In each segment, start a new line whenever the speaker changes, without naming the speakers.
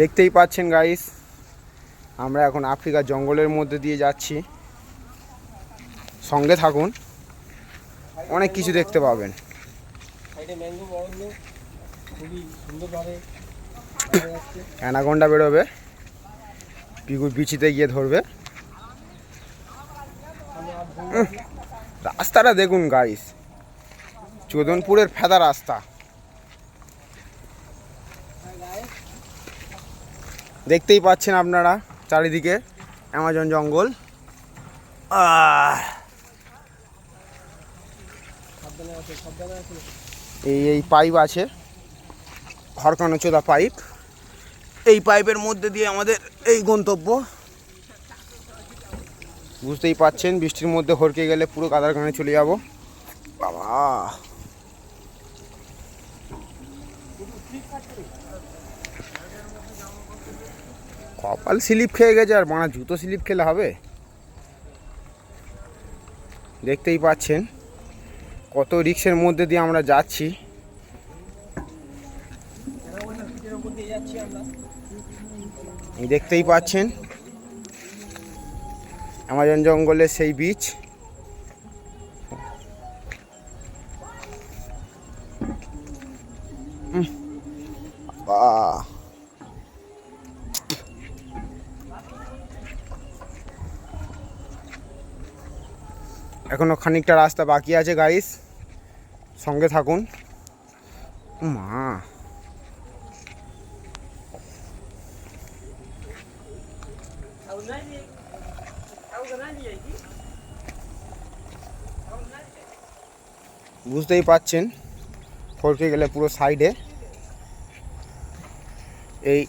দেখতেই পাচ্ছেন গাইস আমরা এখন আফ্রিকার জঙ্গলের মধ্যে দিয়ে যাচ্ছি। সঙ্গে থাকুন অনেক কিছু দেখতে পাবেন। অ্যানাকোন্ডা বেরোবে পিকুর বিচিতে গিয়ে ধরবে। রাস্তাটা দেখুন গাইস চোদনপুরের ফেদা রাস্তা। দেখতেই পাচ্ছেন আপনারা চারিদিকে অ্যামাজন জঙ্গল। এই এই পাইপ আছে হরকানো চোদা পাইপ। এই পাইপের মধ্যে দিয়ে আমাদের এই গন্তব্য। বুঝতেই পাচ্ছেন, বৃষ্টির মধ্যে হরকে গেলে পুরো কাদার গানে চলে যাব। বাবা! কপাল স্লিপ খেয়ে গেছে আর বানা জুতো স্লিপ খেলে হবে? দেখতেই পাচ্ছেন কত রিক্সের মধ্যে দিয়ে আমরা যাচ্ছি। দেখতেই পাচ্ছেন অ্যামাজন জঙ্গলের সেই বীচ উম, বাহ এখনও খানিকটা রাস্তা বাকি আছে গাইস সঙ্গে থাকুন। মা। বুঝতেই পাচ্ছেন ফরকে গেলে পুরো সাইডে এই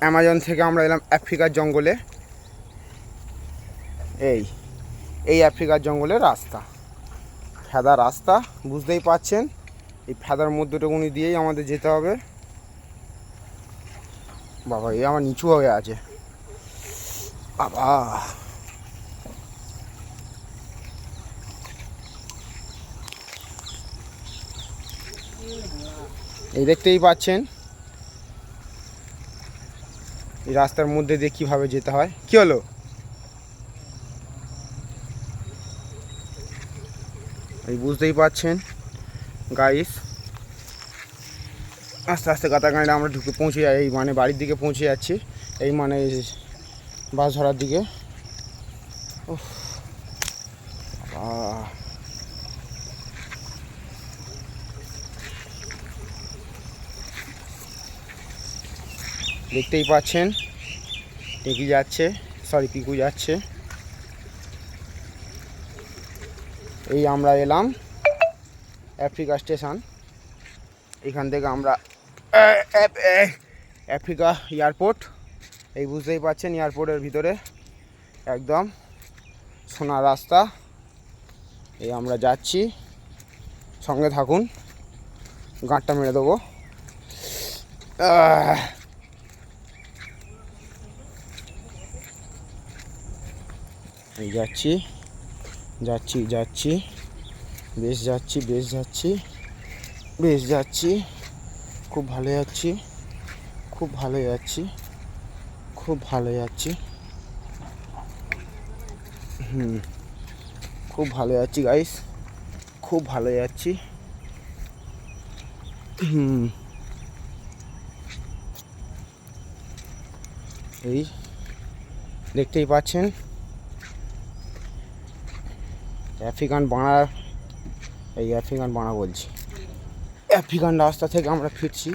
অ্যামাজন থেকে আমরা এলাম আফ্রিকার জঙ্গলে। এই। এই আফ্রিকার জঙ্গলের রাস্তা। ফেদা রাস্তা, বুঝতেই পাচ্ছেন? এই ফেদার মধ্যটুকুনি দিয়েই আমাদের যেতে হবে। বাবা এই আমার নিচু হয়ে আছে। বাবা। এই দেখতেই পাচ্ছেন? এই রাস্তার মধ্যে দিয়ে কীভাবে যেতে হয়? কী হলো? এই বুঝতেই পাচ্ছেন গাইস আস্তে আস্তে গাতাগাঁড়িটা আমরা ঢুকে পৌঁছে যাই, এই মানে বাড়ির দিকে পৌঁছে যাচ্ছি। এই মানে বাস ধরার দিকে। দেখতেই পাচ্ছেন, টেকি যাচ্ছে সরি পিকু যাচ্ছে। এই আমরা এলাম আফ্রিকা স্টেশন। এখান থেকে আমরা আফ্রিকা এয়ারপোর্ট। এই বুঝতেই পাচ্ছেন এয়ারপোর্টের ভিতরে একদম সোনা রাস্তা। এই আমরা যাচ্ছি। সঙ্গে থাকুন, গাঁটটা মেরে দেবো। এই যাচ্ছি। যাচ্ছি যাচ্ছি। বেশ যাচ্ছি বেশ যাচ্ছি। বেশ যাচ্ছি। খুব ভালো যাচ্ছি। খুব ভালো যাচ্ছি। খুব ভালো যাচ্ছি। হুম। খুব ভালো যাচ্ছি গাইস খুব ভালো যাচ্ছি। হুম। এই দেখতেই পাচ্ছেন। অ্যাফ্রিকান বাঁড়া এই অ্যাফ্রিকান বাঁড়া বলছি। অ্যাফ্রিকান রাস্তা থেকে আমরা ফিরছি।